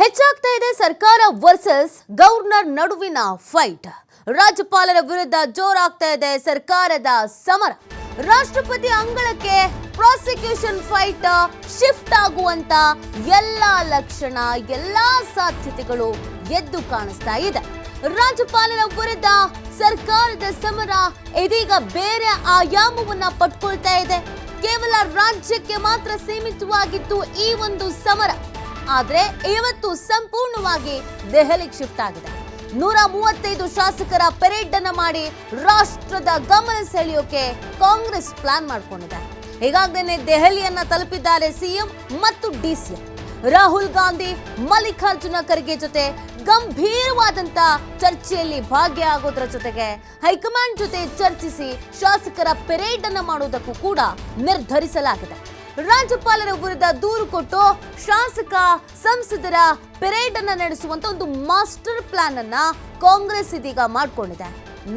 ಹೆಚ್ಚಾಗ್ತಾ ಇದೆ ಸರ್ಕಾರ ವರ್ಸಸ್ ಗವರ್ನರ್ ನಡುವಿನ ಫೈಟ್ ರಾಜ್ಯಪಾಲರ ವಿರುದ್ಧ ಜೋರಾಗ್ತಾ ಇದೆ ಸರ್ಕಾರದ ಸಮರ. ರಾಷ್ಟ್ರಪತಿ ಅಂಗಳಕ್ಕೆ ಪ್ರಾಸಿಕ್ಯೂಷನ್ ಫೈಟ್ ಶಿಫ್ಟ್ ಆಗುವಂತ ಎಲ್ಲಾ ಲಕ್ಷಣ, ಎಲ್ಲಾ ಸಾಧ್ಯತೆಗಳು ಎದ್ದು ಕಾಣಿಸ್ತಾ ಇದೆ ರಾಜ್ಯಪಾಲರ ವಿರುದ್ಧ ಸರ್ಕಾರದ ಸಮರ ಇದೀಗ ಬೇರೆ ಆಯಾಮವನ್ನ ಪಟ್ಕೊಳ್ತಾ ಇದೆ ಕೇವಲ ರಾಜ್ಯಕ್ಕೆ ಮಾತ್ರ ಸೀಮಿತವಾಗಿತ್ತು ಈ ಒಂದು ಸಮರ. ಆದ್ರೆ ಇವತ್ತು ಸಂಪೂರ್ಣವಾಗಿ ದೆಹಲಿಗೆ ಶಿಫ್ಟ್ ಆಗಿದೆ. ನೂರ ಮೂವತ್ತೈದು ಶಾಸಕರ ಪೆರೇಡ್ ಅನ್ನ ಮಾಡಿ ರಾಷ್ಟ್ರದ ಗಮನ ಸೆಳೆಯೋಕೆ ಕಾಂಗ್ರೆಸ್ ಪ್ಲಾನ್ ಮಾಡ್ಕೊಂಡಿದೆ. ಈಗಾಗಲೇ ದೆಹಲಿಯನ್ನ ತಲುಪಿದ್ದಾರೆ ಸಿಎಂ ಮತ್ತು ಡಿಸಿಎಂ ರಾಹುಲ್ ಗಾಂಧಿ, ಮಲ್ಲಿಕಾರ್ಜುನ ಖರ್ಗೆ ಜೊತೆ ಗಂಭೀರವಾದಂತ ಚರ್ಚೆಯಲ್ಲಿ ಭಾಗಿಯಾಗೋದ್ರ ಜೊತೆಗೆ ಹೈಕಮಾಂಡ್ ಜೊತೆ ಚರ್ಚಿಸಿ ಶಾಸಕರ ಪೆರೇಡ್ ಅನ್ನ ಮಾಡುವುದಕ್ಕೂ ಕೂಡ ನಿರ್ಧರಿಸಲಾಗಿದೆ. ರಾಜ್ಯಪಾಲರ ವಿರುದ್ಧ ದೂರು ಕೊಟ್ಟು ಶಾಸಕ ಸಂಸದರ ಪೆರೇಡ್ ಅನ್ನ ನಡೆಸುವಂತ ಒಂದು ಮಾಸ್ಟರ್ ಪ್ಲಾನ್ ಅನ್ನ ಕಾಂಗ್ರೆಸ್ ಇದೀಗ ಮಾಡಿಕೊಂಡಿದೆ.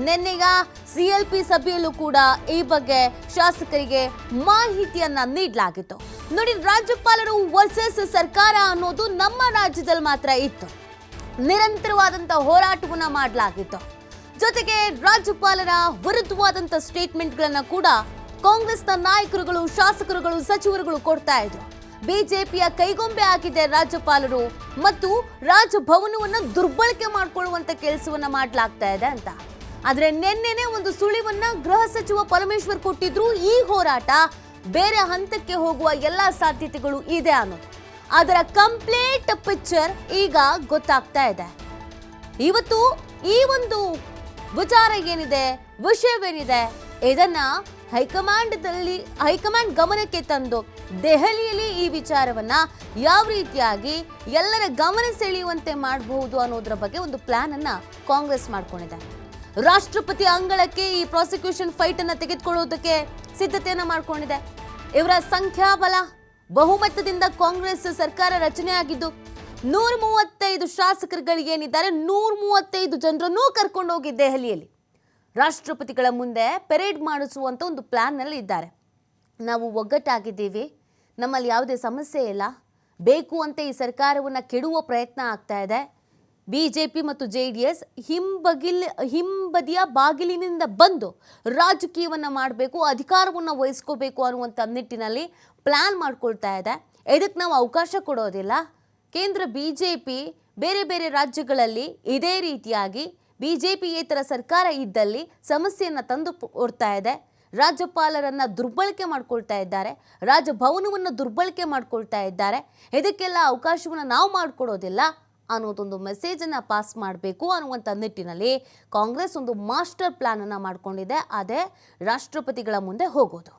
ನಿನ್ನೆಗ ಸಿಎಲ್ಪಿ ಸಭೆಯಲ್ಲೂ ಕೂಡ ಈ ಬಗ್ಗೆ ಶಾಸಕರಿಗೆ ಮಾಹಿತಿಯನ್ನ ನೀಡಲಾಗಿತ್ತು. ನೋಡಿ, ರಾಜ್ಯಪಾಲರು ವರ್ಸಸ್ ಸರ್ಕಾರ ಅನ್ನೋದು ನಮ್ಮ ರಾಜ್ಯದಲ್ಲಿ ಮಾತ್ರ ಇತ್ತು. ನಿರಂತರವಾದಂತ ಹೋರಾಟವನ್ನ ಮಾಡಲಾಗಿತ್ತು. ಜೊತೆಗೆ ರಾಜ್ಯಪಾಲರ ವಿರುದ್ಧವಾದಂತ ಸ್ಟೇಟ್ಮೆಂಟ್ಗಳನ್ನ ಕೂಡ ಕಾಂಗ್ರೆಸ್ನ ನಾಯಕರುಗಳು, ಶಾಸಕರುಗಳು, ಸಚಿವರುಗಳು ಕೊಡ್ತಾ ಇದ್ರು. ಬಿಜೆಪಿಯ ಕೈಗೊಂಬೆ ಆಗಿದೆ ರಾಜ್ಯಪಾಲರು ಮತ್ತು ರಾಜಭವನವನ್ನು ದುರ್ಬಳಕೆ ಮಾಡಿಕೊಳ್ಳುವಂತ ಕೆಲಸವನ್ನ ಮಾಡಲಾಗ್ತಾ ಇದೆ ಅಂತ. ಆದ್ರೆ ನಿನ್ನೆನೆ ಒಂದು ಸುಳಿವನ್ನ ಗೃಹ ಸಚಿವ ಪರಮೇಶ್ವರ್ ಕೊಟ್ಟಿದ್ರು. ಈ ಹೋರಾಟ ಬೇರೆ ಹಂತಕ್ಕೆ ಹೋಗುವ ಎಲ್ಲಾ ಸಾಧ್ಯತೆಗಳು ಇದೆ ಅನ್ನೋದು. ಅದರ ಕಂಪ್ಲೀಟ್ ಪಿಕ್ಚರ್ ಈಗ ಗೊತ್ತಾಗ್ತಾ ಇದೆ. ಇವತ್ತು ಈ ಒಂದು ವಿಚಾರ ಏನಿದೆ, ವಿಷಯವೇನಿದೆ, ಇದನ್ನ ಹೈಕಮಾಂಡ್ದಲ್ಲಿ ಹೈಕಮಾಂಡ್ ಗಮನಕ್ಕೆ ತಂದು ದೆಹಲಿಯಲ್ಲಿ ಈ ವಿಚಾರವನ್ನ ಯಾವ ರೀತಿಯಾಗಿ ಎಲ್ಲರ ಗಮನ ಸೆಳೆಯುವಂತೆ ಮಾಡಬಹುದು ಅನ್ನೋದ್ರ ಬಗ್ಗೆ ಒಂದು ಪ್ಲಾನ್ ಅನ್ನ ಕಾಂಗ್ರೆಸ್ ಮಾಡ್ಕೊಂಡಿದೆ. ರಾಷ್ಟ್ರಪತಿ ಅಂಗಳಕ್ಕೆ ಈ ಪ್ರಾಸಿಕ್ಯೂಷನ್ ಫೈಟ್ ಅನ್ನ ತೆಗೆದುಕೊಳ್ಳೋದಕ್ಕೆ ಸಿದ್ಧತೆಯನ್ನ ಮಾಡ್ಕೊಂಡಿದೆ. ಇವರ ಸಂಖ್ಯಾಬಲ, ಬಹುಮತದಿಂದ ಕಾಂಗ್ರೆಸ್ ಸರ್ಕಾರ ರಚನೆ ಆಗಿದ್ದು ನೂರ ಮೂವತ್ತೈದು ಶಾಸಕರುಗಳಿಗೇನಿದ್ದಾರೆ ನೂರ ಮೂವತ್ತೈದು ಜನರನ್ನೂ ಕರ್ಕೊಂಡು ಹೋಗಿ ದೆಹಲಿಯಲ್ಲಿ. ರಾಷ್ಟ್ರಪತಿಗಳ ಮುಂದೆ ಪೆರೇಡ್ ಮಾಡಿಸುವಂಥ ಒಂದು ಪ್ಲ್ಯಾನ್ನಲ್ಲಿ ಇದ್ದಾರೆ. ನಾವು ಒಗ್ಗಟ್ಟಾಗಿದ್ದೀವಿ. ನಮ್ಮಲ್ಲಿ ಯಾವುದೇ ಸಮಸ್ಯೆ ಇಲ್ಲ. ಬೇಕು ಅಂತ ಈ ಸರ್ಕಾರವನ್ನು ಕೆಡುವ ಪ್ರಯತ್ನ ಆಗ್ತಾ ಇದೆ. ಬಿ ಜೆ ಪಿ ಮತ್ತು ಜೆ ಡಿ ಎಸ್ ಹಿಂಬಗಿಲ್, ಹಿಂಬದಿಯ ಬಾಗಿಲಿನಿಂದ ಬಂದು ರಾಜಕೀಯವನ್ನು ಮಾಡಬೇಕು, ಅಧಿಕಾರವನ್ನು ವಹಿಸ್ಕೋಬೇಕು ಅನ್ನುವಂಥ ನಿಟ್ಟಿನಲ್ಲಿ ಪ್ಲ್ಯಾನ್ ಮಾಡ್ಕೊಳ್ತಾ ಇದೆ. ಇದಕ್ಕೆ ನಾವು ಅವಕಾಶ ಕೊಡೋದಿಲ್ಲ. ಕೇಂದ್ರ ಬಿ ಜೆ ಪಿ ಬೇರೆ ಬೇರೆ ರಾಜ್ಯಗಳಲ್ಲಿ ಇದೇ ರೀತಿಯಾಗಿ ಬಿ ಜೆ ಪಿಯೇತರ ಸರ್ಕಾರ ಇದ್ದಲ್ಲಿ ಸಮಸ್ಯೆಯನ್ನು ತಂದು ಕೊಡ್ತಾ ಇದೆ. ರಾಜ್ಯಪಾಲರನ್ನು ದುರ್ಬಳಕೆ ಮಾಡ್ಕೊಳ್ತಾ ಇದ್ದಾರೆ. ರಾಜಭವನವನ್ನು ದುರ್ಬಳಕೆ ಮಾಡ್ಕೊಳ್ತಾ ಇದ್ದಾರೆ. ಇದಕ್ಕೆಲ್ಲ ಅವಕಾಶವನ್ನು ನಾವು ಮಾಡಿಕೊಡೋದಿಲ್ಲ ಅನ್ನೋದೊಂದು ಮೆಸೇಜನ್ನು ಪಾಸ್ ಮಾಡಬೇಕು ಅನ್ನುವಂಥ ನಿಟ್ಟಿನಲ್ಲಿ ಕಾಂಗ್ರೆಸ್ ಒಂದು ಮಾಸ್ಟರ್ ಪ್ಲ್ಯಾನನ್ನು ಮಾಡ್ಕೊಂಡಿದೆ. ಅದೇ ರಾಷ್ಟ್ರಪತಿಗಳ ಮುಂದೆ ಹೋಗೋದು.